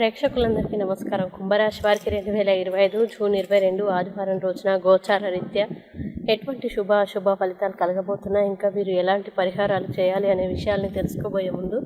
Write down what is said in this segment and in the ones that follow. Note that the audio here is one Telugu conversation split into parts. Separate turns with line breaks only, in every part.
ప్రేక్షకులందరికీ నమస్కారం. కుంభరాశి వారికి రెండు వేల ఇరవై ఐదు జూన్ ఇరవై రెండు ఆదివారం రోజున గోచార రీత్యా ఎటువంటి శుభ అశుభ ఫలితాలు కలగబోతున్నాయి? ఇంకా వీరు ఎలాంటి పరిహారాలు చేయాలి అనే విషయాల్ని తెలుసుకోబోయే ముందు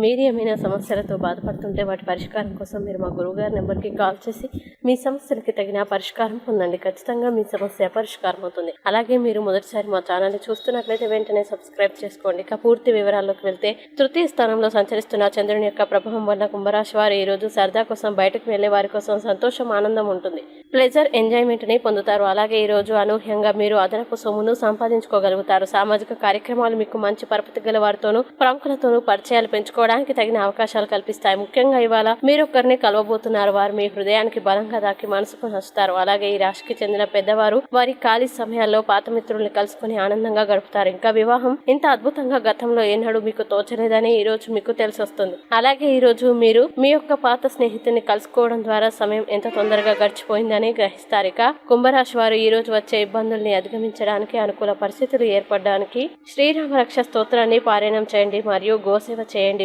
మీరు ఏమైనా సమస్యలతో బాధపడుతుంటే వాటి పరిష్కారం కోసం మీరు మా గురువుగారి నెంబర్కి కాల్ చేసి మీ సమస్యలకి తగిన పరిష్కారం పొందండి. ఖచ్చితంగా మీ సమస్య పరిష్కారం అవుతుంది. అలాగే మీరు మొదటిసారి మా ఛానల్ని చూస్తున్నట్లయితే వెంటనే సబ్స్క్రైబ్ చేసుకోండి. ఇక పూర్తి వివరాల్లోకి వెళ్తే తృతీయ స్థానంలో సంచరిస్తున్న చంద్రుని యొక్క ప్రభావం వల్ల కుంభరాశి వారు ఈ రోజు సరదా కోసం బయటకు వెళ్ళే వారి కోసం సంతోషం ఆనందం ఉంటుంది. ప్లెజర్ ఎంజాయ్మెంట్ని పొందుతారు. అలాగే ఈ రోజు అనూహ్యంగా మీరు అదనపు సొమ్మును సంపాదించుకోగలుగుతారు. సామాజిక కార్యక్రమాలు మీకు మంచి పరపతి గల వారితోనూ ప్రముఖులతోనూ పరిచయాలు పెంచుకో పెంచుకోవడానికి తగిన అవకాశాలు కల్పిస్తాయి. ముఖ్యంగా ఇవాళ మీరు ఒకరిని కలవబోతున్నారు. వారు మీ హృదయానికి బలంగా దాకి మనసుకు నచ్చుతారు. అలాగే ఈ రాశికి చెందిన పెద్దవారు వారి ఖాళీ సమయాల్లో పాత మిత్రుల్ని కలుసుకుని ఆనందంగా గడుపుతారు. ఇంకా వివాహం ఇంత అద్భుతంగా గతంలో ఏనాడు మీకు తోచలేదని ఈ రోజు మీకు తెలిసి వస్తుంది అలాగే ఈ రోజు మీరు మీ యొక్క పాత స్నేహితుని కలుసుకోవడం ద్వారా సమయం ఎంత తొందరగా గడిచిపోయిందని గ్రహిస్తారు. ఇక కుంభరాశి వారు ఈ రోజు వచ్చే ఇబ్బందుల్ని అధిగమించడానికి అనుకూల పరిస్థితులు ఏర్పడడానికి శ్రీరామ రక్ష స్తోత్రాన్ని పారాయణం చేయండి. మరియు గోసేవ చేయండి.